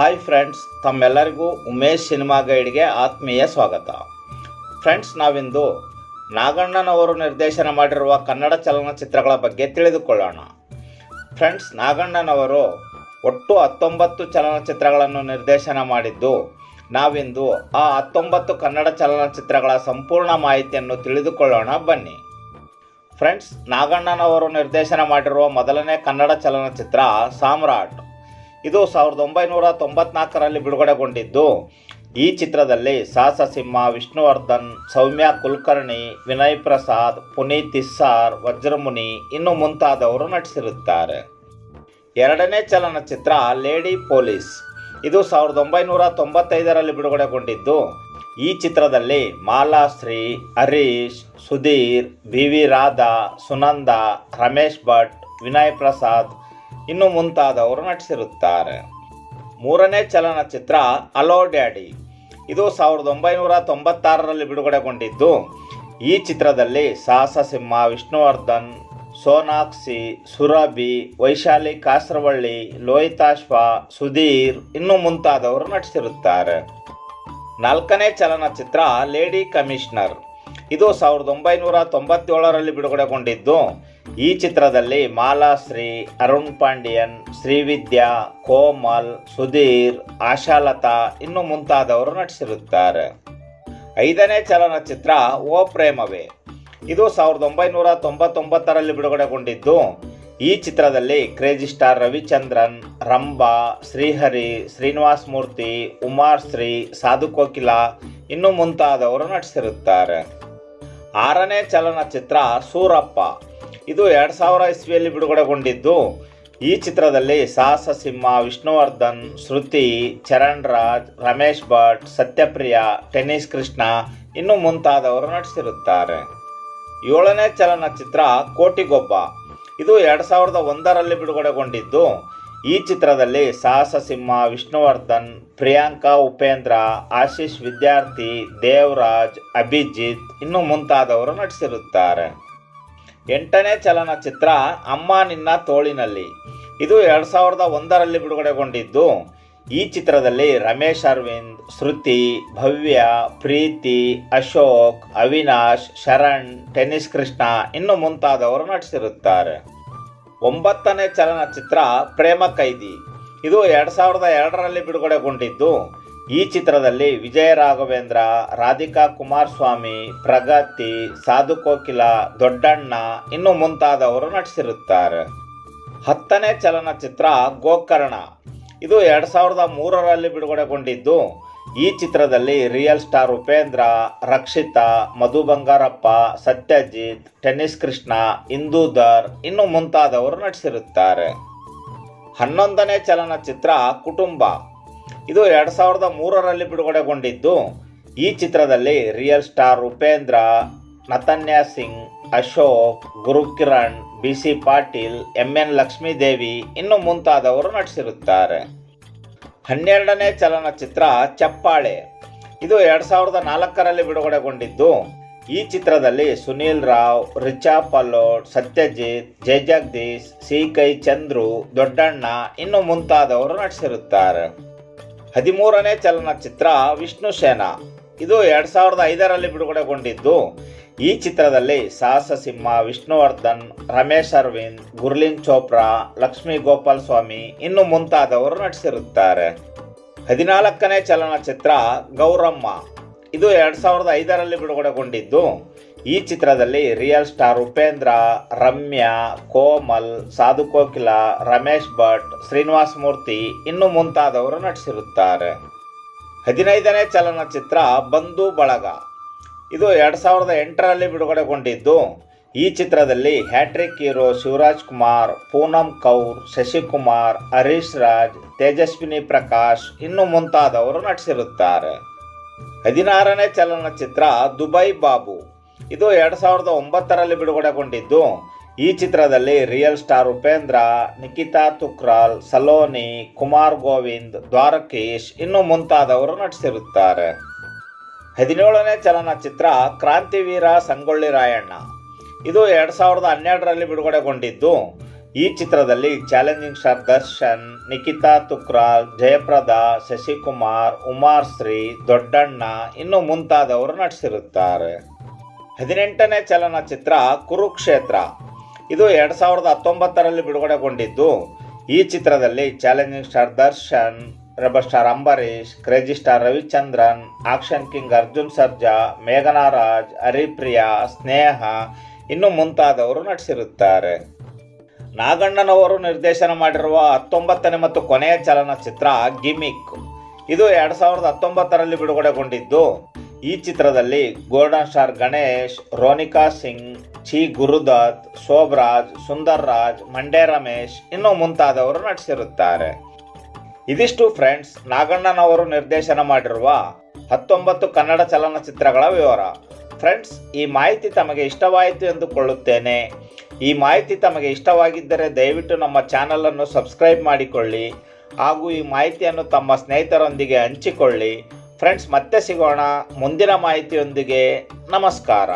Hi friends ತಮ್ಮೆಲ್ಲರಿಗೂ Umesh cinema ಗೈಡ್ಗೆ ಆತ್ಮೀಯ ಸ್ವಾಗತ. ಫ್ರೆಂಡ್ಸ್ ನಾವಿಂದು ನಾಗಣ್ಣನವರು ನಿರ್ದೇಶನ ಮಾಡಿರುವ ಕನ್ನಡ ಚಲನಚಿತ್ರಗಳ ಬಗ್ಗೆ ತಿಳಿದುಕೊಳ್ಳೋಣ. ಫ್ರೆಂಡ್ಸ್ ನಾಗಣ್ಣನವರು ಒಟ್ಟು ಹತ್ತೊಂಬತ್ತು ಚಲನಚಿತ್ರಗಳನ್ನು ನಿರ್ದೇಶನ ಮಾಡಿದ್ದು, ನಾವಿಂದು ಆ ಹತ್ತೊಂಬತ್ತು ಕನ್ನಡ ಚಲನಚಿತ್ರಗಳ ಸಂಪೂರ್ಣ ಮಾಹಿತಿಯನ್ನು ತಿಳಿದುಕೊಳ್ಳೋಣ, ಬನ್ನಿ. ಫ್ರೆಂಡ್ಸ್ ನಾಗಣ್ಣನವರು ನಿರ್ದೇಶನ ಮಾಡಿರುವ ಮೊದಲನೇ ಕನ್ನಡ ಚಲನಚಿತ್ರ ಸಾಮ್ರಾಟ್. ಇದು ಸಾವಿರದ ಒಂಬೈನೂರ ತೊಂಬತ್ನಾಲ್ಕರಲ್ಲಿ ಬಿಡುಗಡೆಗೊಂಡಿದ್ದು. ಈ ಚಿತ್ರದಲ್ಲಿ ಸಾಸ ಸಿಂಹ ವಿಷ್ಣುವರ್ಧನ್, ಸೌಮ್ಯ ಕುಲಕರ್ಣಿ, ವಿನಯ್ ಪ್ರಸಾದ್, ಪುನೀತ್ ಇಸ್ಸಾರ್ ವಜ್ರಮುನಿ ಇನ್ನು ಮುಂತಾದವರು ನಟಿಸಿರುತ್ತಾರೆ. ಎರಡನೇ ಚಲನಚಿತ್ರ ಲೇಡಿ ಪೊಲೀಸ್. ಇದು ಸಾವಿರದ ಒಂಬೈನೂರ ತೊಂಬತ್ತೈದರಲ್ಲಿ ಬಿಡುಗಡೆಗೊಂಡಿದ್ದು. ಈ ಚಿತ್ರದಲ್ಲಿ ಮಾಲಾಶ್ರೀ ಹರೀಶ್, ಸುಧೀರ್, ಬಿ ವಿ ರಾಧಾ, ಸುನಂದ, ರಮೇಶ್ ಭಟ್, ವಿನಯ್ ಪ್ರಸಾದ್ ಇನ್ನು ಮುಂತಾದವರು ನಟಿಸಿರುತ್ತಾರೆ. ಮೂರನೇ ಚಲನಚಿತ್ರ ಅಲೋ ಡ್ಯಾಡಿ ಇದು ಸಾವಿರದ ಒಂಬೈನೂರ ತೊಂಬತ್ತಾರರಲ್ಲಿ ಬಿಡುಗಡೆಗೊಂಡಿದ್ದು. ಈ ಚಿತ್ರದಲ್ಲಿ ಸಾಹಸ ಸಿಂಹ ವಿಷ್ಣುವರ್ಧನ್, ಸೋನಾಕ್ಷಿ, ಸುರಭಿ, ವೈಶಾಲಿ ಕಾಸರವಳ್ಳಿ ಲೋಹಿತಾಶ್ವ ಸುಧೀರ್ ಇನ್ನು ಮುಂತಾದವರು ನಟಿಸಿರುತ್ತಾರೆ. ನಾಲ್ಕನೇ ಚಲನಚಿತ್ರ ಲೇಡಿ ಕಮಿಷನರ್ ಇದು ಸಾವಿರದ ಒಂಬೈನೂರ ತೊಂಬತ್ತೇಳರಲ್ಲಿ ಬಿಡುಗಡೆಗೊಂಡಿದ್ದು. ಈ ಚಿತ್ರದಲ್ಲಿ ಮಾಲಾಶ್ರೀ, ಅರುಣ್ ಪಾಂಡಿಯನ್, ಶ್ರೀವಿದ್ಯಾ, ಕೋಮಲ್, ಸುಧೀರ್, ಆಶಾಲತಾ ಇನ್ನು ಮುಂತಾದವರು ನಟಿಸಿರುತ್ತಾರೆ. ಐದನೇ ಚಲನಚಿತ್ರ ಓ ಪ್ರೇಮವೇ. ಇದು ಸಾವಿರದ ಒಂಬೈನೂರ ತೊಂಬತ್ತೊಂಬತ್ತರಲ್ಲಿ ಬಿಡುಗಡೆಗೊಂಡಿದ್ದು. ಈ ಚಿತ್ರದಲ್ಲಿ crazy star Ravichandran, Rambha, Srihari, Srinivas Murthy Umashree Sadhu Kokila ಇನ್ನು ಮುಂತಾದವರು ನಟಿಸಿರುತ್ತಾರೆ. ಆರನೇ ಚಲನಚಿತ್ರ ಸೂರಪ್ಪ. ಇದು ಎರಡು ಸಾವಿರ ಇಸ್ವಿಯಲ್ಲಿ ಬಿಡುಗಡೆಗೊಂಡಿದ್ದು. ಈ ಚಿತ್ರದಲ್ಲಿ ಸಾಹಸ ಸಿಂಹ ವಿಷ್ಣುವರ್ಧನ್, ಶ್ರುತಿ ಚರಣ್ ರಾಜ್ ರಮೇಶ್ ಭಟ್, ಸತ್ಯಪ್ರಿಯ, ಟೆನ್ನಿಸ್ ಕೃಷ್ಣ ಇನ್ನು ಮುಂತಾದವರು ನಟಿಸಿರುತ್ತಾರೆ. ಏಳನೇ ಚಲನಚಿತ್ರ ಕೋಟಿಗೊಬ್ಬ. ಇದು ಎರಡು ಸಾವಿರದ ಒಂದರಲ್ಲಿ ಬಿಡುಗಡೆಗೊಂಡಿದ್ದು. ಈ ಚಿತ್ರದಲ್ಲಿ ಸಾಹಸ ಸಿಂಹ ವಿಷ್ಣುವರ್ಧನ್, ಪ್ರಿಯಾಂಕಾ ಉಪೇಂದ್ರ, ಆಶೀಶ್ ವಿದ್ಯಾರ್ಥಿ, ದೇವರಾಜ್, ಅಭಿಜಿತ್ ಇನ್ನು ಮುಂತಾದವರು ನಟಿಸಿರುತ್ತಾರೆ. ಎಂಟನೇ ಚಲನಚಿತ್ರ ಅಮ್ಮ ನಿನ್ನ ತೋಳಿನಲ್ಲಿ. ಇದು ಎರಡು ಸಾವಿರದ ಒಂದರಲ್ಲಿ ಬಿಡುಗಡೆಗೊಂಡಿದ್ದು. ಈ ಚಿತ್ರದಲ್ಲಿ ರಮೇಶ್ ಅರವಿಂದ್, ಶ್ರುತಿ, ಭವ್ಯ, ಪ್ರೀತಿ, ಅಶೋಕ್, ಅವಿನಾಶ್, ಶರಣ್ ಟೆನ್ನಿಸ್ ಕೃಷ್ಣ ಇನ್ನು ಮುಂತಾದವರು ನಟಿಸಿರುತ್ತಾರೆ. ಒಂಬತ್ತನೇ ಚಲನಚಿತ್ರ ಪ್ರೇಮ ಕೈದಿ. ಇದು ಎರಡು ಸಾವಿರದ ಎರಡರಲ್ಲಿ ಬಿಡುಗಡೆಗೊಂಡಿದ್ದು. ಈ ಚಿತ್ರದಲ್ಲಿ ವಿಜಯ ರಾಘವೇಂದ್ರ, ರಾಧಿಕಾ ಕುಮಾರಸ್ವಾಮಿ, ಪ್ರಗತಿ, ಸಾಧು ಕೋಕಿಲ, ದೊಡ್ಡಣ್ಣ ಇನ್ನು ಮುಂತಾದವರು ನಟಿಸಿರುತ್ತಾರೆ. ಹತ್ತನೇ ಚಲನಚಿತ್ರ ಗೋಕರ್ಣ. ಇದು ಎರಡು ಸಾವಿರದ ಮೂರರಲ್ಲಿ ಬಿಡುಗಡೆಗೊಂಡಿದ್ದು. ಈ ಚಿತ್ರದಲ್ಲಿ real star Upendra, Rakshita, Madhu Bangarappa, Sathyajith, tennis Krishna Indudhar ಇನ್ನು ಮುಂತಾದವರು ನಟಿಸಿರುತ್ತಾರೆ. ಹನ್ನೊಂದನೇ ಚಲನಚಿತ್ರ ಕುಟುಂಬ. ಇದು ಎರಡು ಸಾವಿರದ ಮೂರರಲ್ಲಿ ಬಿಡುಗಡೆಗೊಂಡಿದ್ದು, ಈ ಚಿತ್ರದಲ್ಲಿ real star Upendra, Natanya Singh, Ashok, Gurukiran, B C Patil, M N Lakshmidevi ಇನ್ನು ಮುಂತಾದವರು ನಟಿಸಿರುತ್ತಾರೆ. ಹನ್ನೆರಡನೇ ಚಲನಚಿತ್ರ ಚಪ್ಪಾಳೆ. ಇದು ಎರಡು ಸಾವಿರದ ನಾಲ್ಕರಲ್ಲಿ ಬಿಡುಗಡೆಗೊಂಡಿದ್ದು. ಈ ಚಿತ್ರದಲ್ಲಿ ಸುನೀಲ್ ರಾವ್, ರಿಚಾ ಪಲ್ಲೋಡ್, ಸತ್ಯಜಿತ್ ಜಯಜಗದೀಶ್ ಸಿ ಕೈ ಚಂದ್ರು, ದೊಡ್ಡಣ್ಣ ಇನ್ನು ಮುಂತಾದವರು ನಟಿಸಿರುತ್ತಾರೆ. ಹದಿಮೂರನೇ ಚಲನಚಿತ್ರ ವಿಷ್ಣು ಸೇನಾ. ಇದು ಎರಡು ಸಾವಿರದ ಐದರಲ್ಲಿ ಬಿಡುಗಡೆಗೊಂಡಿದ್ದು. ಈ ಚಿತ್ರದಲ್ಲಿ ಸಾಹಸ ಸಿಂಹ ವಿಷ್ಣುವರ್ಧನ್, ರಮೇಶ್ ಅರವಿಂದ್, ಗುರ್ಲಿನ್ ಚೋಪ್ರಾ, ಲಕ್ಷ್ಮೀ ಗೋಪಾಲ್ ಸ್ವಾಮಿ ಇನ್ನು ಮುಂತಾದವರು ನಟಿಸಿರುತ್ತಾರೆ. ಹದಿನಾಲ್ಕನೇ ಚಲನಚಿತ್ರ ಗೌರಮ್ಮ. ಇದು ಎರಡು ಸಾವಿರದ ಐದರಲ್ಲಿ ಬಿಡುಗಡೆಗೊಂಡಿದ್ದು, ಈ ಚಿತ್ರದಲ್ಲಿ ರಿಯಲ್ ಸ್ಟಾರ್ ಉಪೇಂದ್ರ, ರಮ್ಯಾ, ಕೋಮಲ್, ಸಾಧು ಕೋಕಿಲ, ರಮೇಶ್ ಭಟ್, ಶ್ರೀನಿವಾಸ್ ಮೂರ್ತಿ ಇನ್ನು ಮುಂತಾದವರು ನಟಿಸಿರುತ್ತಾರೆ. ಹದಿನೈದನೇ ಚಲನಚಿತ್ರ ಬಂಧು ಬಳಗ. ಇದು ಎರಡು ಸಾವಿರದ ಎಂಟರಲ್ಲಿ ಬಿಡುಗಡೆಗೊಂಡಿದ್ದು. ಈ ಚಿತ್ರದಲ್ಲಿ hat trick hero Shivaraj Kumar, Poonam Kaur, Shashikumar, Harish Raj, Tejaswini Prakash ಇನ್ನು ಮುಂತಾದವರು ನಟಿಸಿರುತ್ತಾರೆ. ಹದಿನಾರನೇ ಚಲನಚಿತ್ರ ದುಬೈ ಬಾಬು. ಇದು ಎರಡು ಸಾವಿರದ ಒಂಬತ್ತರಲ್ಲಿ ಬಿಡುಗಡೆಗೊಂಡಿದ್ದು. ಈ ಚಿತ್ರದಲ್ಲಿ ರಿಯಲ್ ಸ್ಟಾರ್ ಉಪೇಂದ್ರ ನಿಖಿತಾ ತುಕ್ರಾಲ್, ಸಲೋನಿ, ಕುಮಾರ್ ಗೋವಿಂದ್, ದ್ವಾರಕೀಶ್ ಇನ್ನು ಮುಂತಾದವರು ನಟಿಸಿರುತ್ತಾರೆ. ಹದಿನೇಳನೇ ಚಲನಚಿತ್ರ ಕ್ರಾಂತಿವೀರ ಸಂಗೊಳ್ಳಿ ರಾಯಣ್ಣ. ಇದು ಎರಡು ಸಾವಿರದ ಹನ್ನೆರಡರಲ್ಲಿ ಬಿಡುಗಡೆಗೊಂಡಿದ್ದು. ಈ ಚಿತ್ರದಲ್ಲಿ challenging star Darshan Nikita Thukral, Jayaprada, Shashikumar, Umashree Doddanna ಇನ್ನು ಮುಂತಾದವರು ನಟಿಸಿರುತ್ತಾರೆ. ಹದಿನೆಂಟನೇ ಚಲನಚಿತ್ರ ಕುರುಕ್ಷೇತ್ರ. ಇದು ಎರಡು ಸಾವಿರದ ಹತ್ತೊಂಬತ್ತರಲ್ಲಿ ಬಿಡುಗಡೆಗೊಂಡಿದ್ದು. ಈ ಚಿತ್ರದಲ್ಲಿ challenging star Darshan rebel star Ambareesh, crazy star Ravichandran, action king Arjun Sarja, Meghanaraj, Haripriya, Sneha ಇನ್ನು ಮುಂತಾದವರು ನಟಿಸಿರುತ್ತಾರೆ. ನಾಗಣ್ಣನವರು ನಿರ್ದೇಶನ ಮಾಡಿರುವ ಹತ್ತೊಂಬತ್ತನೇ ಮತ್ತು ಕೊನೆಯ ಚಲನಚಿತ್ರ ಗಿಮಿಕ್. ಇದು ಎರಡು ಸಾವಿರದ ಹತ್ತೊಂಬತ್ತರಲ್ಲಿ ಬಿಡುಗಡೆಗೊಂಡಿದ್ದು. ಈ ಚಿತ್ರದಲ್ಲಿ ಗೋಲ್ಡನ್ ಸ್ಟಾರ್ ಗಣೇಶ್, ರೋನಿಕಾ ಸಿಂಗ್, ಛಿ ಗುರುದತ್, ಶೋಭರಾಜ್, ಸುಂದರ್ ರಾಜ್, ಮಂಡ್ಯ ರಮೇಶ್ ಇನ್ನೂ ಮುಂತಾದವರು ನಟಿಸಿರುತ್ತಾರೆ. ಇದಿಷ್ಟು ಫ್ರೆಂಡ್ಸ್, ನಾಗಣ್ಣನವರು ನಿರ್ದೇಶನ ಮಾಡಿರುವ ಹತ್ತೊಂಬತ್ತು ಕನ್ನಡ ಚಲನಚಿತ್ರಗಳ ವಿವರ. ಫ್ರೆಂಡ್ಸ್, ಈ ಮಾಹಿತಿ ತಮಗೆ ಇಷ್ಟವಾಯಿತು ಎಂದುಕೊಳ್ಳುತ್ತೇನೆ. ಈ ಮಾಹಿತಿ ತಮಗೆ ಇಷ್ಟವಾಗಿದ್ದರೆ ದಯವಿಟ್ಟು ನಮ್ಮ ಚಾನಲನ್ನು ಸಬ್ಸ್ಕ್ರೈಬ್ ಮಾಡಿಕೊಳ್ಳಿ ಹಾಗೂ ಈ ಮಾಹಿತಿಯನ್ನು ತಮ್ಮ ಸ್ನೇಹಿತರೊಂದಿಗೆ ಹಂಚಿಕೊಳ್ಳಿ. ಫ್ರೆಂಡ್ಸ್, ಮತ್ತೆ ಸಿಗೋಣ. ಮುಂದಿನ ಮಾಹಿತಿಯೊಂದಿಗೆ ನಮಸ್ಕಾರ.